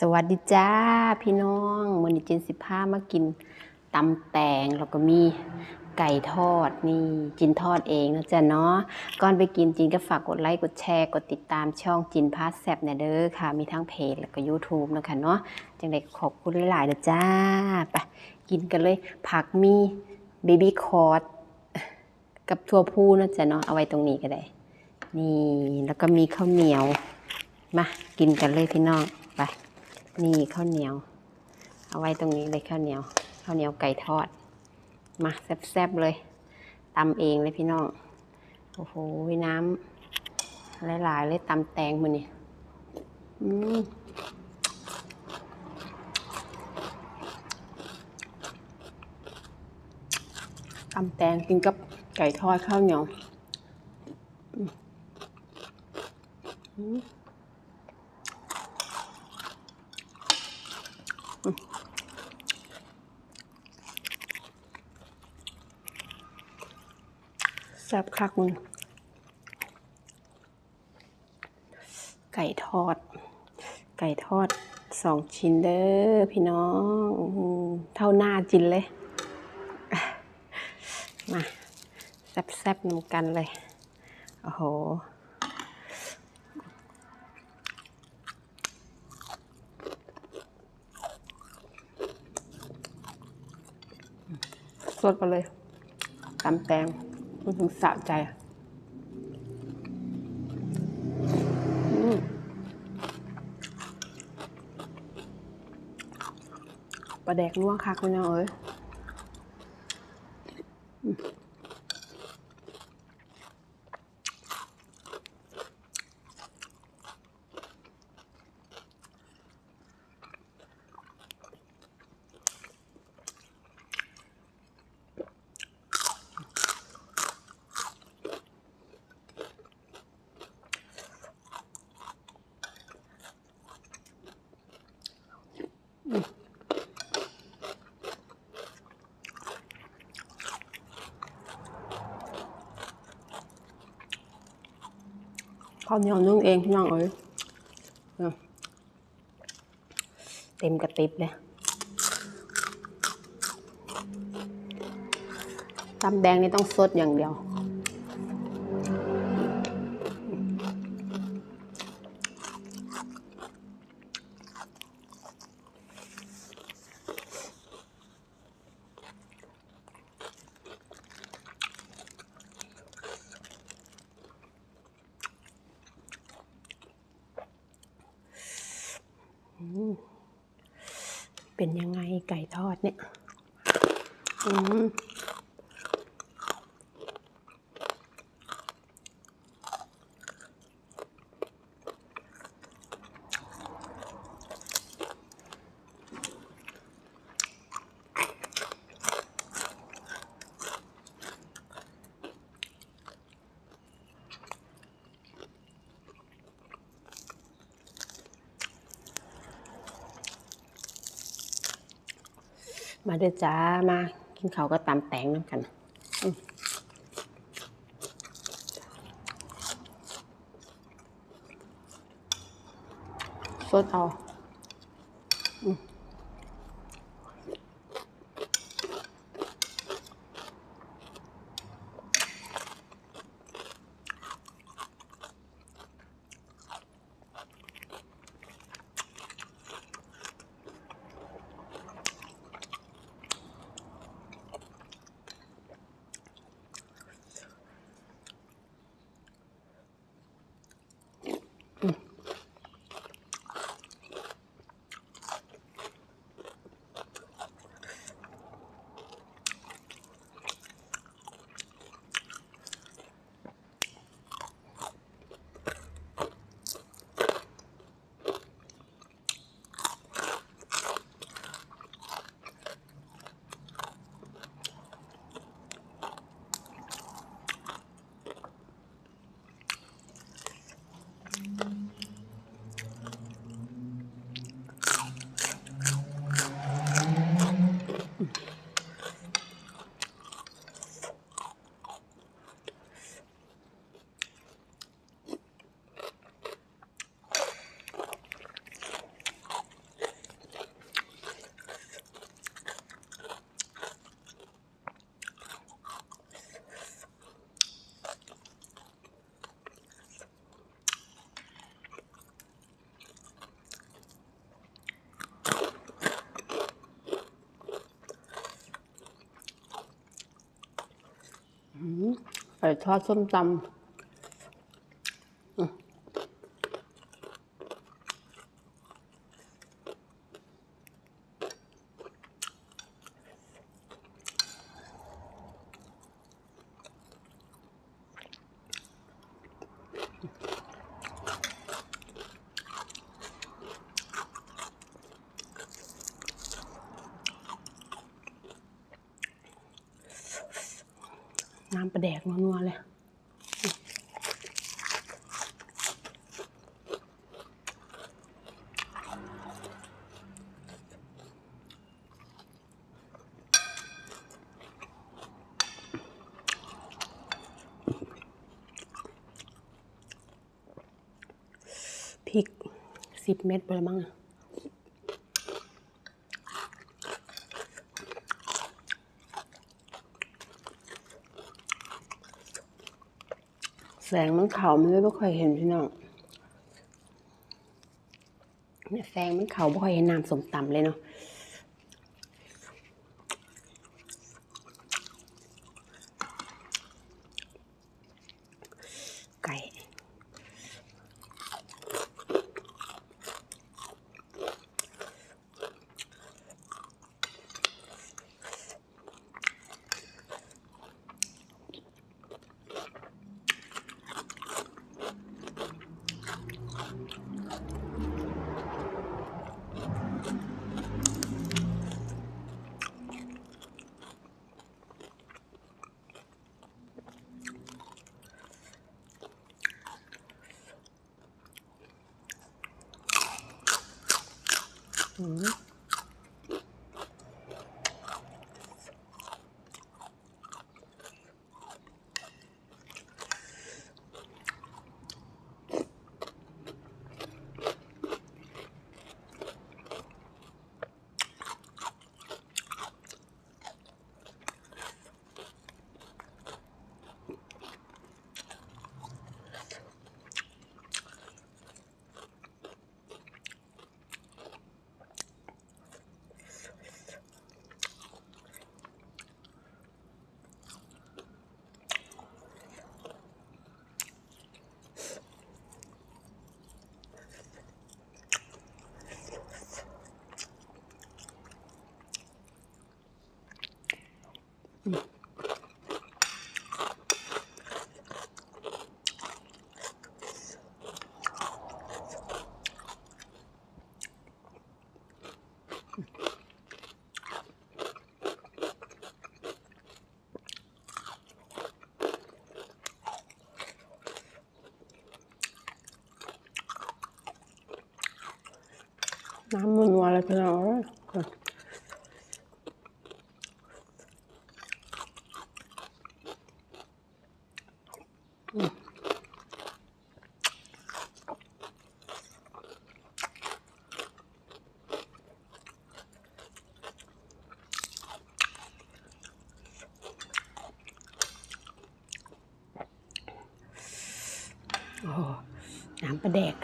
สวัสดีจ้าพี่น้องมือนี้เจนสิพามากินตำแตงแล้วก็มีไก่ทอดนี่จินทอดเองนะจ๊ะเนาะก่อนไปกินจินก็ฝากกดไลค์กดแชร์กดติดตามช่องจินพาสแซบเนี่ยเด้อค่ะ มีทั้งเพจแล้วก็ YouTube นะคะเนาะจังไดขอบคุณหลายๆเด้อจ้าไปกินกันเลยผักมีเบบี้คอร์ดกับทั่วพูนะจ๊ะเนาะเอาไว้ตรงนี้ก็ได้ นี่แล้วก็มีข้าวเหนียวมากินกันเลยพี่น้องไป นี่ข้าวเหนียว เอาไว้ตรงนี้เลยข้าวเหนียวข้าวเหนียวไก่ทอด มาแซ่บๆเลยตำเองเลยพี่น้อง โอ้โหน้ำหลายๆเลยตำแตงมือนี่อืมตำแตงกินกับไก่ทอดข้าวเหนียวอื แซ่บคักมึง ไก่ทอด ไก่ทอดสองชิ้นเด้อพี่น้อง เท่าหน้าจินเลย มาแซ่บๆนำกันเลย โอ้โหสดไปเลยตำแตง มันถึงสะใจอะปลาแดกนัวคักคุณน้องเอ้ยาวเหนียวนึ่งเองพี่น้องเอ้ยเนี่ยเต็มกระติบเลยตำแดงนี่ต้องสดอย่างเดียว เป็นยังไงไก่ทอดเนี่ย อืม มาเด้อจ้ามากินข้าวก็ตามแตงน้ำกันสดเอา ทอดส้มตำ น้ำปลาแดกนัวๆเลยพริกสิบเม็ดไปแล้วมั้งอะ งมันเขาไม่ได้ไม่ค่อยเห็นพี่น้องเนี่ยแสงมันเขาไม่ค่อยเห็นน้ำสมตำเลยเนาะไก่ อื มน้ำมันนัวเลยพี่น้องเอ้ยอืมโอ้โหน้ำ ปลาแดก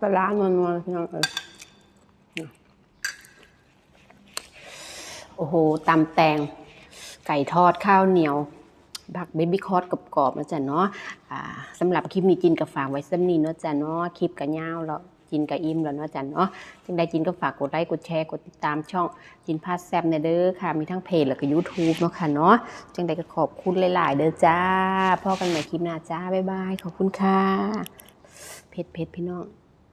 ปลาร้านัวๆพี่น้องเออโอ้โหตำแตง ไก่ทอดข้าวเหนียวบักเบบี้คอร์ดกรอบๆนะจ๊ะเนาะสำหรับคลิปนี้จินกับฝากไว้ซ้ำนี้เนาะจ๊ะเนาะคลิปกับยาแล้วจินกับอิ่มแล้วเนาะจ๊ะเนาะจึงได้จินก็ฝากกดไลค์กดแชร์กดติดตามช่องจินพาสแซมเนเด้อค่ะ มีทั้งเพจแล้วก็ YouTube เนาะค่ะเนาะจึงได้ก็ขอบคุณหลาย ๆ เด้อจ้าพ่อกันใหม่คลิปหน้าจ้าบ๊ายบายขอบคุณค่ะ เผ็ดเผ็ดพี่น้อง